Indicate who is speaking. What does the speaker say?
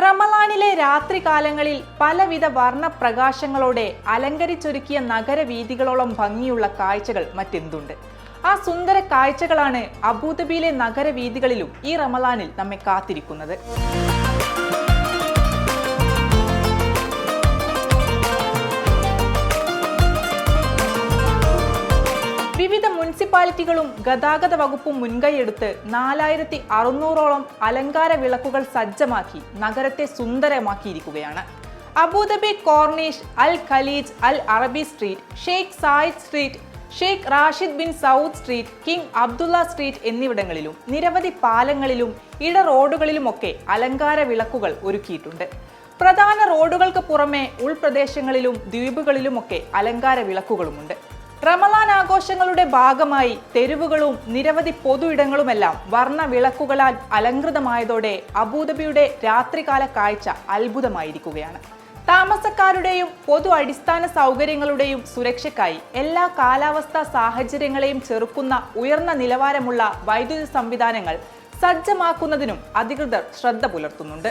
Speaker 1: റമലാനിലെ രാത്രികാലങ്ങളിൽ പലവിധ വർണപ്രകാശങ്ങളോടെ അലങ്കരിച്ചൊരുക്കിയ നഗരവീഥികളോളം ഭംഗിയുള്ള കാഴ്ചകൾ മറ്റെന്തുണ്ട്? ആ സുന്ദര കാഴ്ചകളാണ് അബൂദബിയിലെ നഗരവീഥികളിലും ഈ റമലാനിൽ നമ്മെ കാത്തിരിക്കുന്നത്. വിവിധ മുനിസിപ്പാലിറ്റികളും ഗതാഗത വകുപ്പും മുൻകൈയെടുത്ത് നാലായിരത്തി അറുന്നൂറോളം അലങ്കാര വിളക്കുകൾ സജ്ജമാക്കി നഗരത്തെ സുന്ദരമാക്കിയിരിക്കുകയാണ്. Abu Dhabi corniche Al Khaleej Al Arabi street Sheikh Zayed street Sheikh Rashid bin Saud street King Abdullah street എന്നിവിടങ്ങളിലും നിരവധി പാലങ്ങളിലും ഇട റോഡുകളിലുമൊക്കെ അലങ്കാര വിളക്കുകൾ ഒരുക്കിയിട്ടുണ്ട്. പ്രധാന റോഡുകൾക്ക് പുറമെ ഉൾപ്രദേശങ്ങളിലും ദ്വീപുകളിലുമൊക്കെ അലങ്കാര വിളക്കുകളുമുണ്ട്. റമലാൻ ആഘോഷങ്ങളുടെ ഭാഗമായി തെരുവുകളും നിരവധി പൊതു ഇടങ്ങളുമെല്ലാം വർണ വിളക്കുകളാൽ അലങ്കൃതമായതോടെ അബൂദബിയുടെ രാത്രികാല കാഴ്ച അത്ഭുതമായിരിക്കുകയാണ്. താമസക്കാരുടെയും പൊതു അടിസ്ഥാന സൗകര്യങ്ങളുടെയും സുരക്ഷയ്ക്കായി എല്ലാ കാലാവസ്ഥാ സാഹചര്യങ്ങളെയും ചെറുക്കുന്ന ഉയർന്ന നിലവാരമുള്ള വൈദ്യുതി സംവിധാനങ്ങൾ സജ്ജമാക്കുന്നതിനും അധികൃതർ ശ്രദ്ധ പുലർത്തുന്നുണ്ട്.